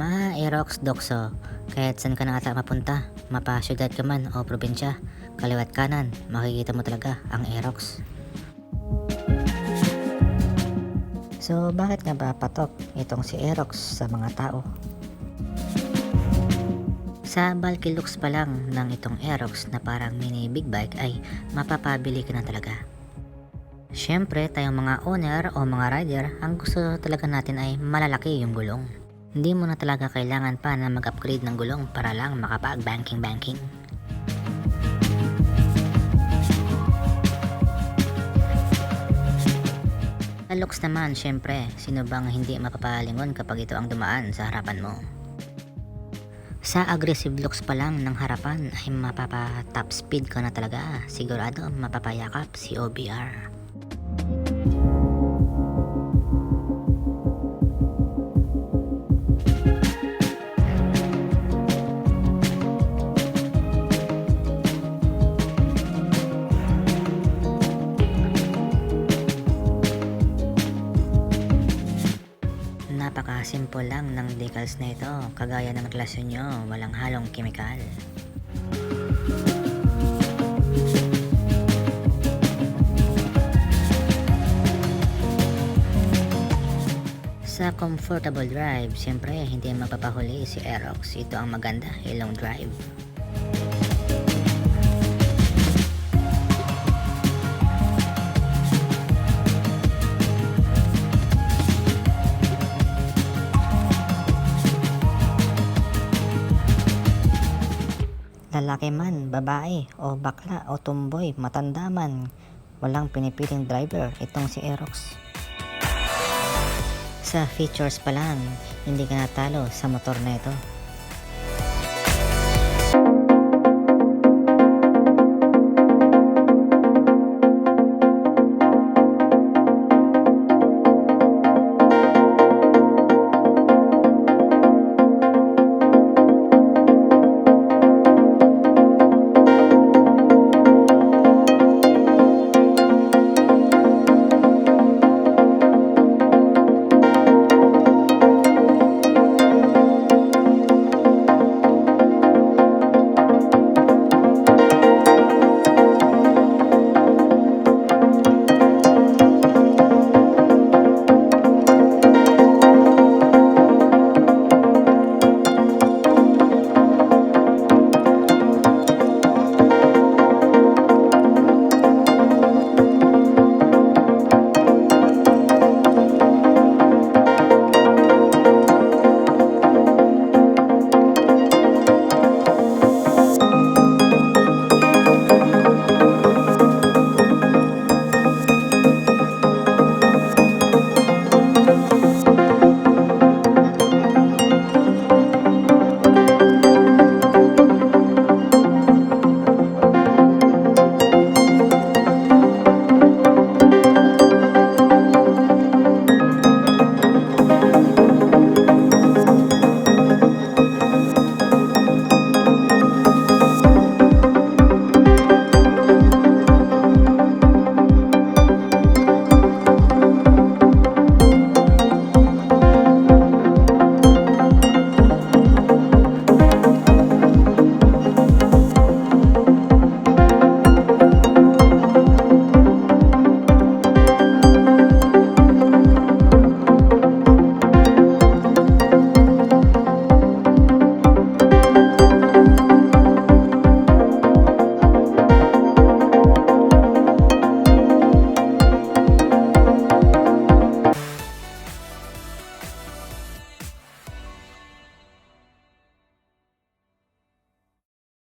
Aerox Doxo. Kahit saan ka na ata mapunta, mapa syudad ka man o probinsya, kaliwat kanan, makikita mo talaga ang Aerox. So bakit nga ba patok itong si Aerox sa mga tao? Sa looks pa lang ng itong Aerox na parang mini big bike ay mapapabili ka na talaga. Siyempre, tayong mga owner o mga rider, ang gusto talaga natin ay malalaki yung gulong. Hindi mo na talaga kailangan pa na mag-upgrade ng gulong para lang makapag-banking-banking. Sa looks naman, syempre, sino bang hindi mapapalingon kapag ito ang dumaan sa harapan mo? Sa aggressive looks pa lang ng harapan ay mapapa top speed ka na talaga. Sigurado mapapayakap si OBR. Napaka-simple lang ng decals na ito. Kagaya ng relasyon nyo, walang halong kemikal. Sa comfortable drive, siyempre hindi magpapahuli si Aerox. Ito ang maganda, ilong drive. Lalaki man, babae, o bakla, o tumboy, matanda man, walang pinipiling driver itong si Aerox. Sa features pa lang, hindi ka natalo sa motor na ito.